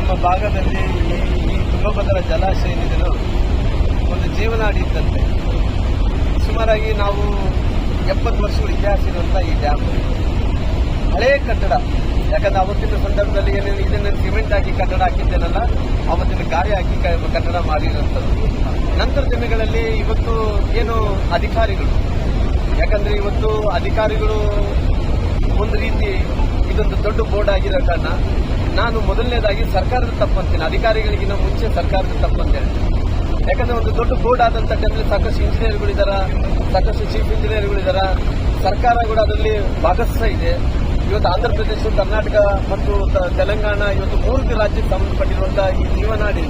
ನಮ್ಮ ಭಾಗದಲ್ಲಿ ಈ ತುಂಗಭದ್ರ ಜಲಾಶಯ ಏನಿದೆಯೋ ಒಂದು ಜೀವನಾಡಿ ಸುಮಾರಾಗಿ ನಾವು ಎಪ್ಪತ್ತು ವರ್ಷಗಳ ಇತಿಹಾಸ ಇರುವಂಥ ಈ ಡ್ಯಾಮ್. ಹಳೆಯ ಕಟ್ಟಡ, ಯಾಕಂದ್ರೆ ಅವತ್ತಿನ ಸಂದರ್ಭದಲ್ಲಿ ಏನೇನು ಇದನ್ನು ಸಿಮೆಂಟ್ ಹಾಕಿ ಕಟ್ಟಡ ಹಾಕಿದ್ದೇನಲ್ಲ, ಅವತ್ತಿನ ಗಾಳಿ ಹಾಕಿ ಕಟ್ಟಡ ಮಾಡಿರುವಂಥದ್ದು. ನಂತರ ದಿನಗಳಲ್ಲಿ ಇವತ್ತು ಏನು ಅಧಿಕಾರಿಗಳು, ಯಾಕಂದ್ರೆ ಇವತ್ತು ಅಧಿಕಾರಿಗಳು ಒಂದು ರೀತಿ ಇದೊಂದು ದೊಡ್ಡ ಬೋರ್ಡ್ ಆಗಿರೋ ಕಾರಣ ನಾನು ಮೊದಲನೇದಾಗಿ ಸರ್ಕಾರದ ತಪ್ಪಂತೇನೆ. ಅಧಿಕಾರಿಗಳಿಗಿಂತ ಮುಂಚೆ ಸರ್ಕಾರದ ತಪ್ಪಂತೇನೆ. ಯಾಕಂದ್ರೆ ಒಂದು ದೊಡ್ಡ ಬೋರ್ಡ್ ಆದಂತ ಟೈಮಲ್ಲಿ ಸಾಕಷ್ಟು ಇಂಜಿನಿಯರ್ಗಳಿದ್ದಾರೆ ಸಾಕಷ್ಟು ಚೀಫ್ ಇಂಜಿನಿಯರ್ಗಳಿದ್ದಾರೆ ಸರ್ಕಾರ ಕೂಡ ಅದರಲ್ಲಿ ಭಾಗಸ್ಥ ಇದೆ. ಇವತ್ತು ಆಂಧ್ರ ಪ್ರದೇಶ, ಕರ್ನಾಟಕ ಮತ್ತು ತೆಲಂಗಾಣ ಇವತ್ತು ಮೂರು ರಾಜ್ಯಕ್ಕೆ ಸಂಬಂಧಪಟ್ಟಿರುವಂತಹ ಈ ಜೀವನಾಡಿ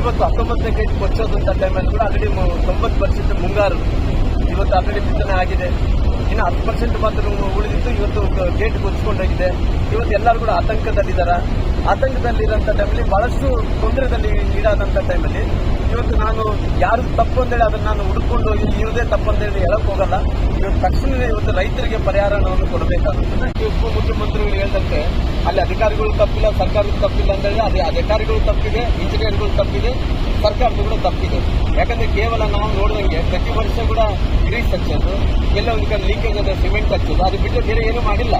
ಇವತ್ತು ಹತ್ತೊಂಬತ್ತನೇ ಕೈ ಕೊಚ್ಚೋದಂತ ಟೈಮಲ್ಲಿ ಕೂಡ ಆಲ್ರೆಡಿ ತೊಂಬತ್ತು ಪರ್ಸೆಂಟ್ ಮುಂಗಾರು. ಇವತ್ತು ಆಲ್ರೆಡಿ ಬಿತ್ತನೆ ಆಗಿದೆ. ಇನ್ನು ಹತ್ತು ಪರ್ಸೆಂಟ್ ಮಾತ್ರ ಉಳಿದಿತ್ತು. ಇವತ್ತು ಗೇಟ್ ಕೊಚ್ಕೊಂಡೋಗಿದೆ ಇವತ್ತು ಎಲ್ಲರೂ ಕೂಡ ಆತಂಕದಲ್ಲಿದ್ದಾರೆ ಆತಂಕದಲ್ಲಿರೋಂಥ ಟೈಮಲ್ಲಿ ಬಹಳಷ್ಟು ತೊಂದರೆದಲ್ಲಿ ಈಡಾದಂಥ ಟೈಮಲ್ಲಿ ಇವತ್ತು ನಾನು ಯಾರು ತಪ್ಪು ಅಂತೇಳಿ ಅದನ್ನು ನಾನು ಹುಡ್ಕೊಂಡು ಇವ್ರದೇ ತಪ್ಪು ಅಂತೇಳಿ ಹೇಳಕ್ ಹೋಗಲ್ಲ. ಇವತ್ತು ತಕ್ಷಣವೇ ಇವತ್ತು ರೈತರಿಗೆ ಪರಿಹಾರ ಹಣವನ್ನು ಕೊಡಬೇಕಾಗುತ್ತೆ. ಉಪಮುಖ್ಯಮಂತ್ರಿಗಳು ಹೇಳಿದಂತೆ ಅಲ್ಲಿ ಅಧಿಕಾರಿಗಳು ತಪ್ಪಿಲ್ಲ, ಸರ್ಕಾರಗಳು ತಪ್ಪಿಲ್ಲ ಅಂತೇಳಿ ಅದೇ ಅಧಿಕಾರಿಗಳು ತಪ್ಪಿದೆ ಇಂಜಿನಿಯರ್ಗಳು ತಪ್ಪಿದೆ. ಸರ್ಕಾರದ ಕೂಡ ತಪ್ಪಿದೆ. ಯಾಕಂದ್ರೆ ಕೇವಲ ನಾವು ನೋಡಿದಂಗೆ ಪ್ರತಿ ವರ್ಷ ಕೂಡ ಗ್ರೀಸ್ ಹಚ್ಚೋದು ಎಲ್ಲ ಒಂದು ಕಡೆ ಲೀಕೇಜ್ ಅದ ಸಿಮೆಂಟ್ ಹಚ್ಚೋದು, ಅದು ಬಿಟ್ಟು ಬೇರೆ ಏನೂ ಮಾಡಿಲ್ಲ.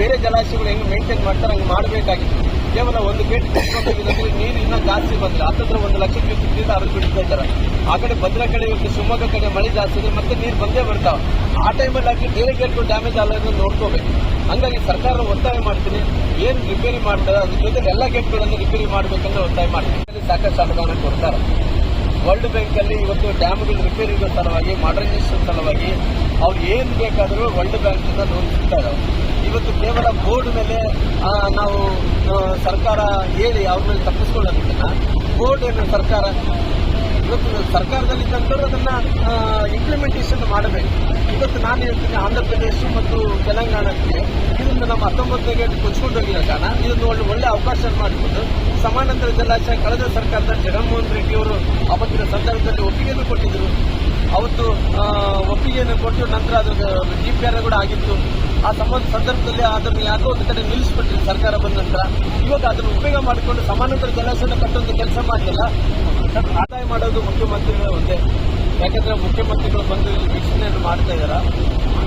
ಬೇರೆ ಜಲಾಶಯಗಳು ಹೆಂಗೆ ಮೇಂಟೈನ್ ಮಾಡ್ತಾರೆ, ಹಂಗೆ ಮಾಡಬೇಕಾಗಿತ್ತು. ಕೇವಲ ಒಂದು ಗೇಟ್ ನೀರು ಇನ್ನೂ ಜಾಸ್ತಿ ಬಂದ್ರೆ ಹತ್ತತ್ರ ಒಂದು ಲಕ್ಷ ಕ್ಯೂಸೆಕ್ ನೀರು ಬಿಡ್ತಾ ಇದ್ದಾರೆ ಆ ಕಡೆ ಭದ್ರಾ ಕಡೆ ಇವತ್ತು ಶಿವಮೊಗ್ಗ ಕಡೆ ಮಳೆ ಜಾಸ್ತಿ ಇದೆ, ಮತ್ತೆ ನೀರು ಬಂದೇ ಬರ್ತಾವ. ಆ ಟೈಮಲ್ಲಿ ಆಗಲಿ ಬೇರೆ ಗೇಟ್ಗಳು ಡ್ಯಾಮೇಜ್ ಆಗಲ್ಲ ನೋಡ್ಕೋಬೇಕು. ಹಂಗಾಗಿ ಸರ್ಕಾರ ಒತ್ತಾಯ ಮಾಡ್ತೀನಿ. ಏನು ರಿಪೇರಿ ಮಾಡ್ತಾರೆ, ಅದ್ರ ಜೊತೆ ಎಲ್ಲ ಗೇಟ್ಗಳನ್ನು ರಿಪೇರಿ ಮಾಡ್ಬೇಕಂತ ಒತ್ತಾಯ ಮಾಡ್ತೀನಿ. ಸಾಕಷ್ಟು ಅನುದಾನ ಕೊಡ್ತಾರೆ. ವರ್ಲ್ಡ್ ಬ್ಯಾಂಕ್ ಅಲ್ಲಿ ಇವತ್ತು ಡ್ಯಾಮ್ಗಳ ರಿಪೇರಿಗಳ ಸಲುವಾಗಿ ಮಾಡರ್ನೈಸೇಷನ್ ಸಲುವಾಗಿ ಅವ್ರು ಏನು ಬೇಕಾದರೂ ವರ್ಲ್ಡ್ ಬ್ಯಾಂಕ್ ಇಂದ ಲೋನ್ ಸಿಗ್ತಾರೆ ಇವತ್ತು ಕೇವಲ ಬೋರ್ಡ್ ಮೇಲೆ ನಾವು ಸರ್ಕಾರ ಹೇಳಿ ಅವ್ರ ಮೇಲೆ ತಪ್ಪಿಸ್ಕೊಳ್ಳೋದಕ್ಕಿಂತ ಬೋರ್ಡ್ ಏನು ಸರ್ಕಾರ, ಇವತ್ತು ಸರ್ಕಾರದಲ್ಲಿ ಇದ್ದಂಥವ್ರು ಅದನ್ನ ಇಂಪ್ಲಿಮೆಂಟೇಷನ್ ಮಾಡಬೇಕು. ಇವತ್ತು ನಾನು ಹೇಳ್ತೀನಿ ಆಂಧ್ರ ಪ್ರದೇಶ ಮತ್ತು ತೆಲಂಗಾಣಕ್ಕೆ ನಮ್ಮ ಹತ್ತೊಂಬತ್ತನೇ ಕೊಚ್ಕೊಂಡು ಹೋಗಿರೋ ಕಾರಣ ಇದನ್ನು ಒಳ್ಳೆ ಒಳ್ಳೆ ಅವಕಾಶ ಮಾಡಿಕೊಂಡು ಸಮಾನಾಂತರ ಜಲಾಶಯ ಕಳೆದ ಸರ್ಕಾರದ ಜಗನ್ಮೋಹನ್ ರೆಡ್ಡಿ ಅವರು ಅವತ್ತಿನ ಸಂದರ್ಭದಲ್ಲಿ ಒಪ್ಪಿಗೆಯನ್ನು ಕೊಟ್ಟಿದ್ದರು ಅವತ್ತು ಒಪ್ಪಿಗೆಯನ್ನು ಕೊಟ್ಟು ನಂತರ ಅದು ಡಿ ಪಿ ಆರ್ ಕೂಡ ಆಗಿತ್ತು. ಆ ಸಂಬಂಧ ಸಂದರ್ಭದಲ್ಲಿ ಅದನ್ನು ಯಾಕೋ ಒಂದು ಕಡೆ ನಿಲ್ಲಿಸ್ಬಿಟ್ಟಿದೆ ಸರ್ಕಾರ ಬಂದ ನಂತರ. ಇವಾಗ ಅದನ್ನು ಉಪಯೋಗ ಮಾಡಿಕೊಂಡು ಸಮಾನಾಂತರ ಜಲಾಶಯ ಕಟ್ಟುವಂಥ ಕೆಲಸ ಮಾಡಿಲ್ಲ ಆದಾಯ ಮಾಡೋದು ಮುಖ್ಯಮಂತ್ರಿಗಳ ಒಂದೇ. ಯಾಕಂದ್ರೆ ಮುಖ್ಯಮಂತ್ರಿಗಳು ಬಂದು ವೀಕ್ಷಣೆಯನ್ನು ಮಾಡ್ತಾ ಇದಾರ?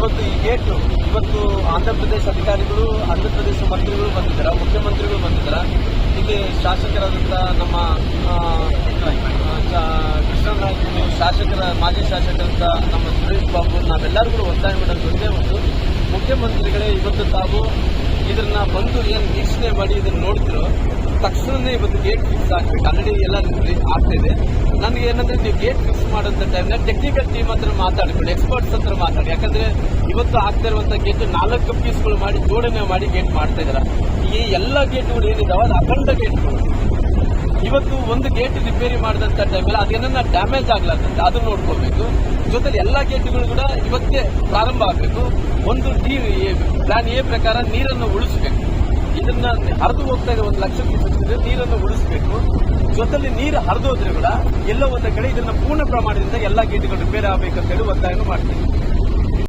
ಇವತ್ತು ಈ ಗೇಟ್ ಇವತ್ತು ಆಂಧ್ರ ಪ್ರದೇಶ ಅಧಿಕಾರಿಗಳು, ಆಂಧ್ರ ಪ್ರದೇಶ ಮಂತ್ರಿಗಳು ಬಂದಿದ್ದಾರೆ, ಮುಖ್ಯಮಂತ್ರಿಗಳು ಬಂದಿದ್ದಾರೆ. ಇಲ್ಲಿ ಶಾಸಕರಾದಂಥ ನಮ್ಮ ಕೃಷ್ಣರಾಜ್ ಶಾಸಕರ, ಮಾಜಿ ಶಾಸಕರಂತ ನಮ್ಮ ಸುರೇಶ್ ಬಾಬು, ನಾವೆಲ್ಲರಿಗೂ ಒತ್ತಾಯ ಮಾಡೋದು ಒಂದೇ ಒಂದು. ಮುಖ್ಯಮಂತ್ರಿಗಳೇ ಇವತ್ತು ತಾವು ಇದನ್ನ ಬಂದು ಏನು ವೀಕ್ಷಣೆ ಮಾಡಿ ಇದನ್ನು ನೋಡ್ತಿರೋ ತಕ್ಷಣನೇ ಇವತ್ತು ಗೇಟ್ ಫಿಕ್ಸ್ ಆಗ್ಬೇಕು. ಆಲ್ರೆಡಿ ಎಲ್ಲ ಆಗ್ತಿದೆ ನನಗೆ ಏನಂದ್ರೆ ನೀವು ಗೇಟ್ ಫಿಕ್ಸ್ ಮಾಡೋಂಥ ಟೈಮ್ನ ಟೆಕ್ನಿಕಲ್ ಟೀಮ್ ಹತ್ರ ಮಾತಾಡ್ಕೊಳ್ಳಿ ಎಕ್ಸ್ಪರ್ಟ್ಸ್ ಹತ್ರ ಮಾತಾಡಿ. ಯಾಕಂದ್ರೆ ಇವತ್ತು ಆಗ್ತಾ ಇರುವಂತ ಗೇಟ್ ನಾಲ್ಕು ಪೀಸ್ಗಳು ಮಾಡಿ ಜೋಡಣೆ ಮಾಡಿ ಗೇಟ್ ಮಾಡ್ತಾ ಇದ್ದಾರೆ ಈ ಎಲ್ಲ ಗೇಟ್ಗಳು ಏನಿದಾವೆ ಅದು ಅಖಂಡ ಗೇಟ್ಗಳು ಇವತ್ತು ಒಂದು ಗೇಟ್ ರಿಪೇರಿ ಮಾಡಿದಂತ ಟೈಮಲ್ಲಿ ಅದೇನನ್ನ ಡ್ಯಾಮೇಜ್ ಆಗ್ಲಾರ್ದಂತೆ ಅದನ್ನ ನೋಡ್ಕೋಬೇಕು ಜೊತೆಲಿ ಎಲ್ಲಾ ಗೇಟ್ಗಳು ಕೂಡ ಇವತ್ತೇ ಪ್ರಾರಂಭ ಆಗಬೇಕು. ಒಂದು ಪ್ಲಾನ್ ಎ ಪ್ರಕಾರ ನೀರನ್ನು ಉಳಿಸಬೇಕು. ಇದನ್ನ ಹರಿದು ಹೋಗ್ತಾ ಇದೆ ಒಂದು ಲಕ್ಷ ನೀರನ್ನು ಉಳಿಸಬೇಕು. ಜೊತೆಲಿ ನೀರು ಹರಿದೋದ್ರೆ ಕೂಡ ಎಲ್ಲೋ ಒಂದು ಕಡೆ ಇದನ್ನ ಪೂರ್ಣ ಪ್ರಮಾಣದಿಂದ ಎಲ್ಲಾ ಗೇಟ್ಗಳು ರಿಪೇರ್ ಆಗಬೇಕಂತ ಹೇಳಿ ಮಾಡ್ತೀವಿ.